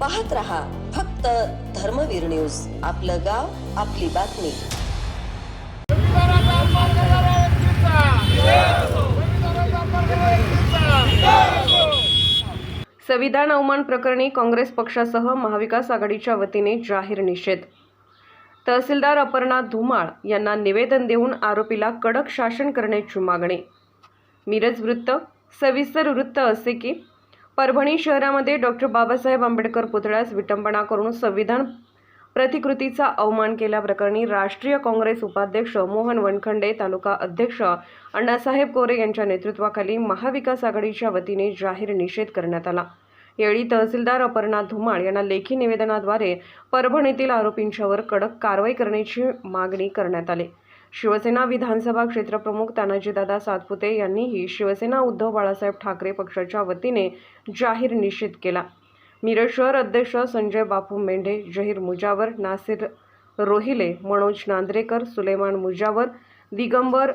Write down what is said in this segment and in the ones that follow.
पाहत रहा फक्त धर्मवीर न्यूज. आपलं गाव आपली बातमी. संविधान अवमान प्रकरणी काँग्रेस पक्षासह महाविकास आघाडीच्या वतीने जाहीर निषेध. तहसीलदार अपर्णा धुमाळ यांना निवेदन देऊन आरोपीला कडक शासन करण्याची मागणी. मिरज वृत्त सविस्तर वृत्त असे की परभणी शहरामध्ये डॉक्टर बाबासाहेब आंबेडकर पुतळ्यास विटंबना करून संविधान प्रतिकृतीचा अवमान केल्याप्रकरणी राष्ट्रीय काँग्रेस उपाध्यक्ष मोहन वनखंडे तालुका अध्यक्ष अण्णासाहेब कोरे यांच्या नेतृत्वाखाली महाविकास आघाडीच्या वतीने जाहीर निषेध करण्यात आला. यावेळी तहसीलदार अपर्णा धुमाळ यांना लेखी निवेदनाद्वारे परभणीतील आरोपींच्यावर कडक कारवाई करण्याची मागणी करण्यात आली. शिवसेना विधानसभा क्षेत्रप्रमुख तानाजीदादा सातपुते यांनीही शिवसेना उद्धव बाळासाहेब ठाकरे पक्षाच्या वतीने जाहीर निषेध केला. मिरज शहर अध्यक्ष संजय बापू मेंढे जहीर मुजावर नासिर रोहिले मनोज नांद्रेकर सुलेमान मुजावर दिगंबर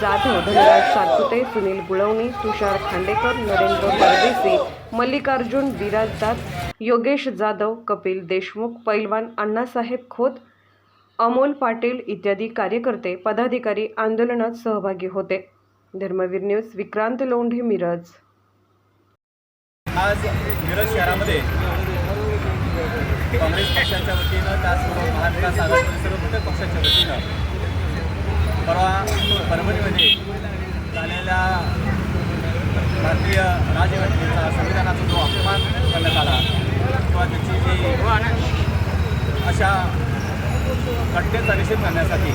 जाधव धनराज सातपुते सुनील गुळवणी तुषार खांडेकर नरेंद्र परदेसी मल्लिकार्जुन बिराजदार योगेश जाधव कपिल देशमुख पैलवान अण्णासाहेब खोत अमोल पाटील इत्यादी कार्यकर्ते पदाधिकारी आंदोलनात सहभागी होते. धर्मवीर न्यूज विक्रांत लोंढे मिरज. आज मिरज शहरामध्ये काँग्रेस पक्षाच्या वतीनं त्याचबरोबर महाविकास आघाडी सर्व घटक पक्षाच्या वतीनं परवा परभणीमध्ये झालेल्या भारतीय राजघटनेचा संविधानाचा जो अपमान करण्यात आला किंवा त्याची जी अशा घटनेचा निषेध करण्यासाठी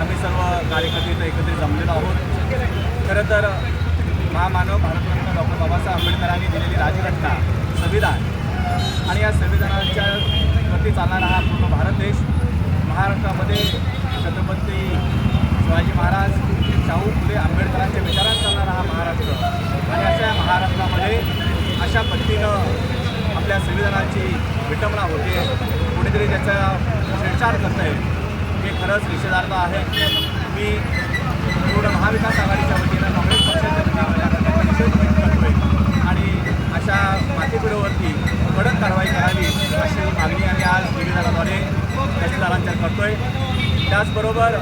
आम्ही सर्व कार्यकर्ते इथं एकत्रित जमलेलो आहोत. खरं तर महामानव भारतरत्न डॉक्टर बाबासाहेब आंबेडकरांनी दिलेली राजघटना संविधान आणि या संविधानाच्या वरती चालणारा हा पूर्ण भारत देश महाराष्ट्रामध्ये छत्रपती शिवाजी महाराज शाहू फुले आंबेडकरांच्या विचारात चालणारा हा महाराष्ट्र आणि अशा महाराष्ट्रामध्ये अशा पद्धतीनं आपल्या संविधानाची विटंबना होते. कुणीतरी त्याचा छेडछाड करत आहे हे खरंच निषेधार्थ आहे. मी पूर्ण महाविकास आघाडीच्या वतीनं काँग्रेस पक्षाच्या वतीनं निषेध करतोय. आणि अशा माथेपिढीवरती कडक कारवाई करावी अशी मागणी आम्ही आज निवेदनाद्वारे तहसीलदारांच्या करतोय. त्याचबरोबर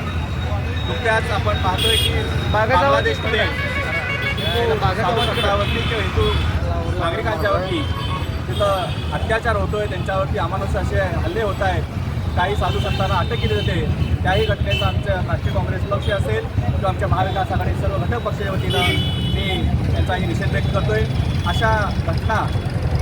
नुकत्याच आपण पाहतोय की बांगलादेशमध्ये सावरकरावरती किंवा हिंदू नागरिकांच्यावरती तिथं अत्याचार होतो आहे त्यांच्यावरती अमानुष असे हल्ले होत आहेत. काही साधू संतांना अटक केली जाते. त्याही घटनेचा आमच्या राष्ट्रीय काँग्रेस पक्ष असेल किंवा आमच्या महाविकास आघाडी सर्व घटक पक्षाच्या वतीनं मी त्यांचाही निषेध व्यक्त आहे अशा घटना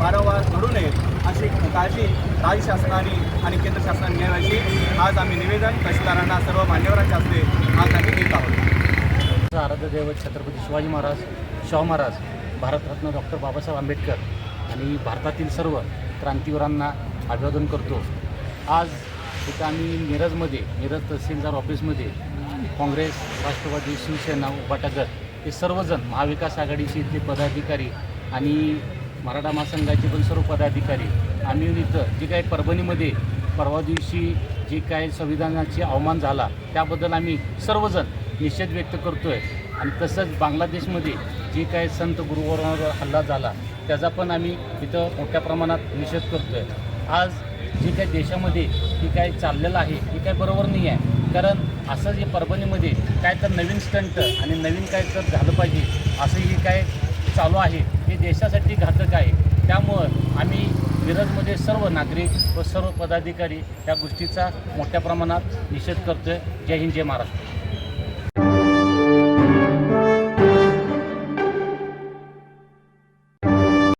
वारंवार घडू नयेत अशी काळजी राज्य शासनाने आणि केंद्र शासनाने घ्यावी आज आम्ही निवेदन तहसीलदारांना सर्व मान्यवरांच्या हस्ते आज आम्ही देत आहोत. आराध्य दैवत छत्रपती शिवाजी महाराज शाहू महाराज भारतरत्न डॉक्टर बाबासाहेब आंबेडकर आणि भारतातील सर्व क्रांतीवीरांना अभिवादन करतो. आज इथं आम्ही मिरजमध्ये मिरज तहसीलदार ऑफिसमध्ये काँग्रेस राष्ट्रवादी शिवसेना उभाटा गट हे सर्वजण महाविकास आघाडीचे इथले पदाधिकारी आणि मराठा महासंघाचे पण सर्व पदाधिकारी. आम्ही इथं जे काही परभणीमध्ये परवा दिवशी जे काय संविधानाचे अवमान झाला त्याबद्दल आम्ही सर्वजण निषेध व्यक्त करतो आहे आणि तसंच बांगलादेशमध्ये जी काय संत गुरुवरांवर हल्ला झाला त्याचा पण आम्ही इथं मोठ्या प्रमाणात निषेध करतो आहे आज जे काही देशामध्ये हे काय चाललेलं आहे हे काय बरोबर नाही आहे. कारण असं जे परभणीमध्ये काय तर नवीन स्टंट आणि नवीन काय तर झालं पाहिजे असं हे काय चालू आहे हे देशासाठी घातक आहे. त्यामुळं आम्ही मिरजमध्ये सर्व नागरिक व सर्व पदाधिकारी या गोष्टीचा मोठ्या प्रमाणात निषेध करतो आहे जय हिंद जय महाराष्ट्र.